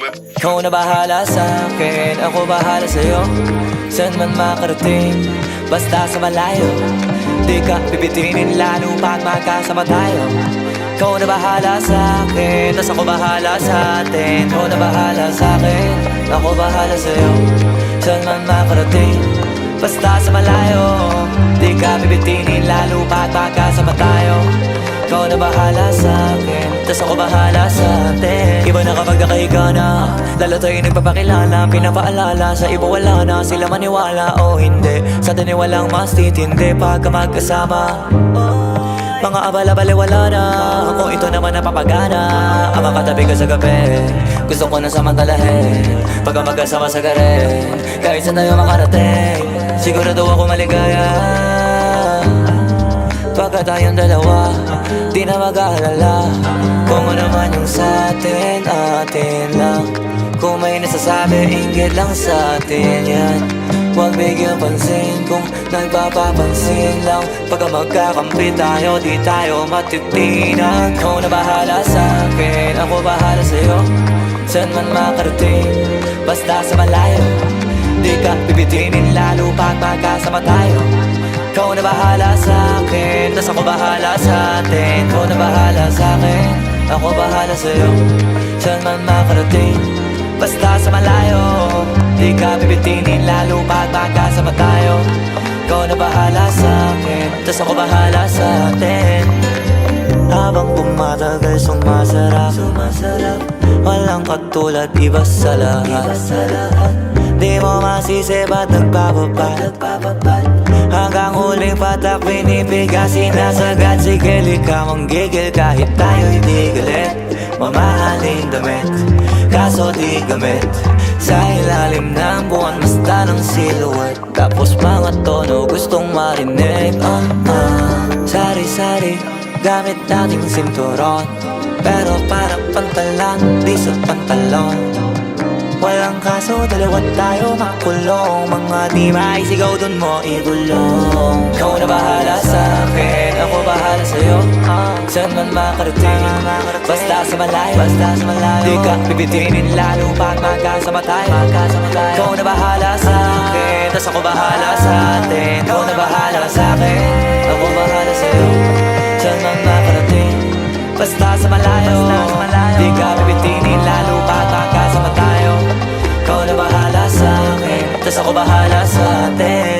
Ikaw na bahala sa akin, ako bahala sa'yo. Saan man makarating, basta sa malayo. Di ka bibitinin lalo pag magkasama tayo. Ikaw na bahala sa akin, tas ako bahala sa atin. Ikaw na bahala sa akin, ako bahala sa'yo. Saan man makarating, basta sa malayo. Di ka bibitinin lalo pag magkasama tayo. Ikaw na bahala sa akin Tas ako bahala sa atin Iba na Lalo tayo nagpapakilala Pinapaalala. Sa iba wala na Sila maniwala. O hindi Sa atin walang mas titindi Pagka magkasama mga abala-bali wala na. Kung ito naman napapagana Ang makatabi ka sa gabi Gusto ko na samantalahin. Pagka magkasama sa gare Kahit saan tayo makarating Sigurado ako maligaya. Pagka tayong dalawa Di na mag-aalala Kung ano man yung sa atin, atin lang. Kung may nasasabi, inggit lang sa atin yan. Huwag bigyan pansin kung nagpapapansin lang. Pagka magkakampi tayo, di tayo matitinan. Ikaw na bahala sa akin, ako bahala sa'yo. Saan man makarating, basta sa malayo. Di ka bibitinin lalo pag magkasama tayo. Ikaw na bahala sa akin, tas ako bahala sa atin. Ikaw na bahala sa akin, ako bahala sa'yo. Saan man makarating, basta sa malayo. Di ka bibitinin lalo pag magkasama tayo. Ikaw na bahala sa akin, tas ako bahala sa atin Habang tumatagal sumasarap. Sumasarap. Walang katulad, iba sa lahat. Di mo masisi ba't Hanggang huling patak pinipigasin na sagad Sige lika manggigil kahit tayo'y di galit Mamahaling damit, kaso di gamit. Sa ilalim ng buwan basta ng silhouette. Tapos mga tono gustong marinig. Uh, uh. Sari-sari, gamit nating sinturon. Pero parang pantalan, di sa pantalon Walang kaso, dalawa tayo makulong. Mga di maisigaw dun mo igulong. Ikaw na bahala sa akin, ako bahala sa'yo. Saan man makarating, basta sa malayo. Basta sa malayo. Di ka bibitinin lalo pag magkasama tayo Ikaw na bahala sa akin, tas ako bahala sa atin. Ikaw na bahala sa akin, ako bahala sa'yo. Saan man makarating, basta sa malayo Diyos ako bahala sa atin.